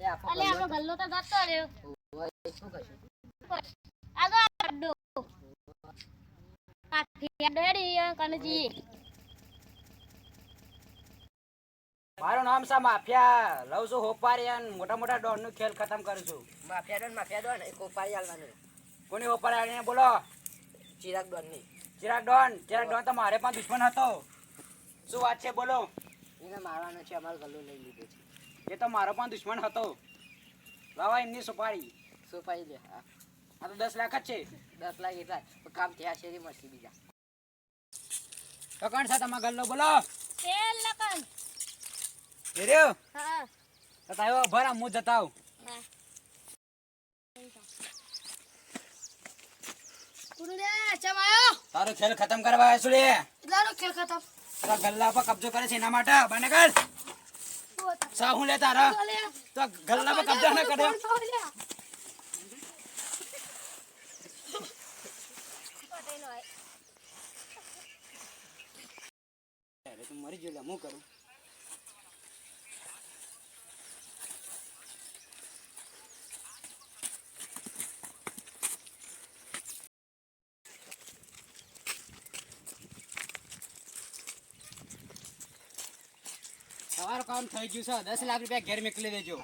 લે આપો અલે આપણો ગલ્લો ગલ્લો તો જતો રહ્યો. શું કરશું? આ અડ્ડો કાઠી અડ્ડો કનજી. મારું નામ છે માફિયા. લઉં છું હોપારિયન મોટા મોટા ડોનનું ખેલ ખતમ કરું છું. માફિયા ડોન માફિયા ડોન એક હોપારી આલવાનું કોની હોપારિયન બોલો? ચિરાગ ડોનની ચિરાગ ડોન ચિરાગ ડોન તો મારે પણ દુશ્મન હતો. શું વાત છે બોલો? એને મારવાનો છે અમારો ગલ્લો લઈ લીધો છે. એ તો મારો પણ દુશ્મન હતો. લાવા એમની સુપારી. સુપારી લે હા. આ તો દસ લાખ જ છે. દસ લાખ એટલા કામ થયા છે મળશે બીજા. કકણ કોણ છે તમારો ગલ્લો બોલો. તેલ લકણ એ રહ્યો? હા. તો તાયો ભરા હું જતા આવું. હા. કુરુડે ચમાયો તારો ખેલ ખતમ કરવા આવ્યો છું રે ખેલ ખતમ. ગલ્લા પર કબજો કરે છે એના માટે. બને કર. સાહુ લે તારા. તો ગલ્લા પર કબજા ના કર્યો. મરી ગયો હું કરું તમારું કામ થઈ ગયું છે. દસ લાખ રૂપિયા ઘેર મોકલી દેજો.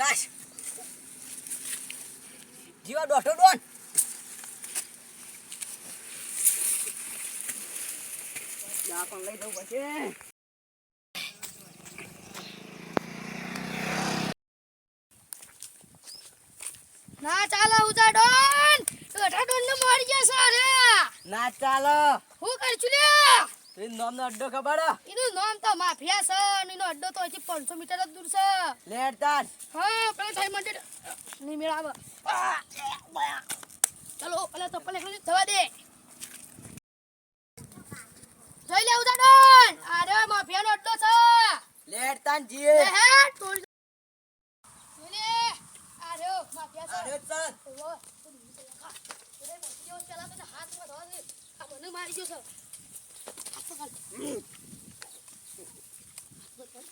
લાશ. જીવા દોઢો ડોન. આ પણ લઈ જવું પડશે. ના ચાલો ઉજા ડોન અઢા ડોન ને મારી ગયા છે ના ચાલો. હું કરશું લે તું નામ નો અડ્ડો ખબર એનું નામ તો માફિયા છે અને એનો અડ્ડો તો અહીંથી પાંચસો મીટર જ દૂર છે. લેટ તાર. હા પેલા થઈ મંડે ની મેળ આવે. ચલો પેલા તો પેલા જવા દે જોઈ લે ઉજા ડોન અરે માફિયાનો અડ્ડો છે લેટ તાન જીએ લે હે તોડ જોઈ લે અરે માફિયા છે અરે સર ઓવો, તો નહીં તો લખા. અરે માફિયાઓ પેલા તો હાથમાં ધોવા દે. આ મને મારી ગયો છે હાથ પકડ.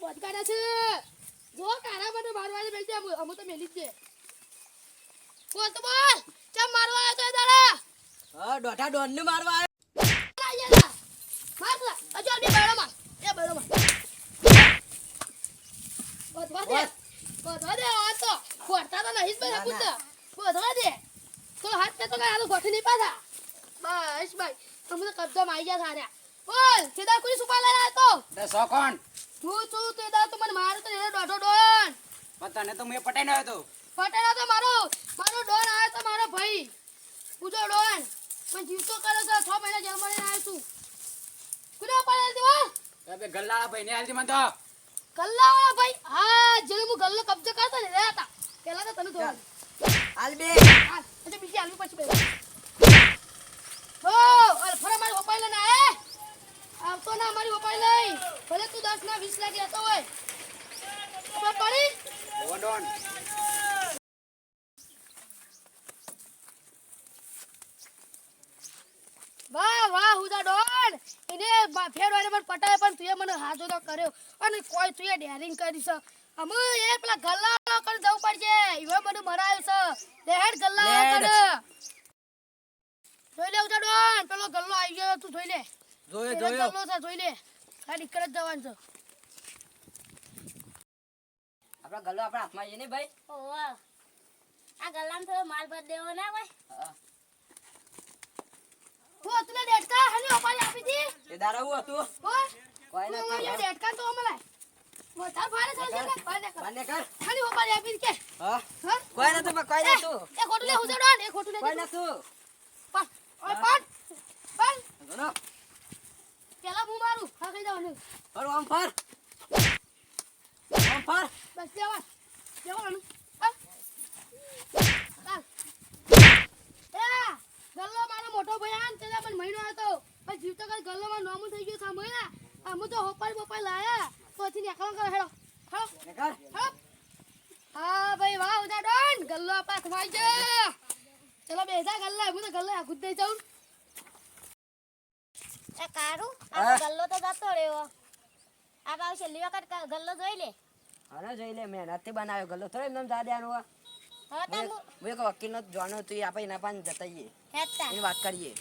બોધ કાઢે છે. જો કારા માટે મારવાની મેલતી અમુ તો મેલી જ દે બોલ તો બોલ. ચમ મારવા આવ્યો તો? હા દોઢા ડોન ને મારવા તને તો મેં પટાઈ આવ્યો હતો. પટેલા તો મારો મારો ડોન આવ્યો તો મારો ભાઈ. પૂજો ડોન. પણ જીવતો કરે છે છ મહિના જેલ મળીને આવ્યો છું. ઉપાડેલ દીવો બે ગલ્લા ભાઈ ને હાલતી મને તો. ગલ્લા વાળા ભાઈ? હા જેલ હું ગલ્લો કબજો કરતો ને રહ્યા હતા પેલા તો તને જોવાનું હાલ બે. હા એટલે બીજી આલવી પછી બે ઓ અરે ફરા મારી ઉપાડ લઈને આય આવતો ના મારી ઉપાડ લઈ ભલે તું દસ ના વીસ લાખ લેતો હોય ખબર પડી ઓવરડોન વાહ ડોન. એને ફેરવાને મને પટાય પણ તુએ મને હાજો તો કર્યો. અને કોઈ તુએ ડેરિંગ કરી છે. અમે એ પેલા ગલ્લા કરી જવું પડશે. ઈવે બધું મરાયો છે. લેહેડ ગલ્લા કર જોઈ લે ઉતા ડોન. પેલો ગલ્લો આવી ગયો તું જોઈ લે. જોયે જોયો. ગલ્લો છે જોઈ લે. આ નીકળ જ જવાનું છે. આપણા ગલ્લો આપણા હાથમાં છે ને ભાઈ? ઓવા આ ગલ્લામાં થોડો માલ ભર દેવો ના ભાઈ? એ દારાવું હતું? કોઈ ના કોઈ ડેટકા તો અમને. મોટા ફારે ચાલશે કોને કોને કર. ખાલી હોપા લે આપી કે. હા? કોઈ ના તો કોઈ ના તું એ ખોટું લે હું જડો એ ખોટું લે કોઈ ના તું પણ ઓય પણ પણ. ગણો પેલા હું મારું? હા કઈ દઉં ફર આમ ફર. આમ ફર. બસ દેવા દેવાનું મોટો ભયાન તેના પણ મહિનો હતો હા ચાલ કાંઈ ગલ્લામાં નોમું થઈ ગયું સાંભળે ને અમે તો હોપાઈ બોપાઈ લાયા. પછી નીકળો કરો હેડો. હેડો. હેડો. હા ભાઈ વાહ ઉદા ડોન. ગલ્લો આપા ખવાઈ જા ચલો બેસા ગલ્લા. હું તો ગલ્લા આખું જ જાઉં. એ કારું આ ગલ્લો તો જતો રહ્યો. આ બાવ છેલ્લી વખત ગલ્લો જોઈ લે. અરે જોઈ લે મહેનતથી બનાવ્યો ગલ્લો. થોડો એમને જા દેવાનો હોય. હવે તમે હું એક- હું એક વકીલનો જાણો તું આપણે એના પાસે જતા જઈએ વાત કરીએ.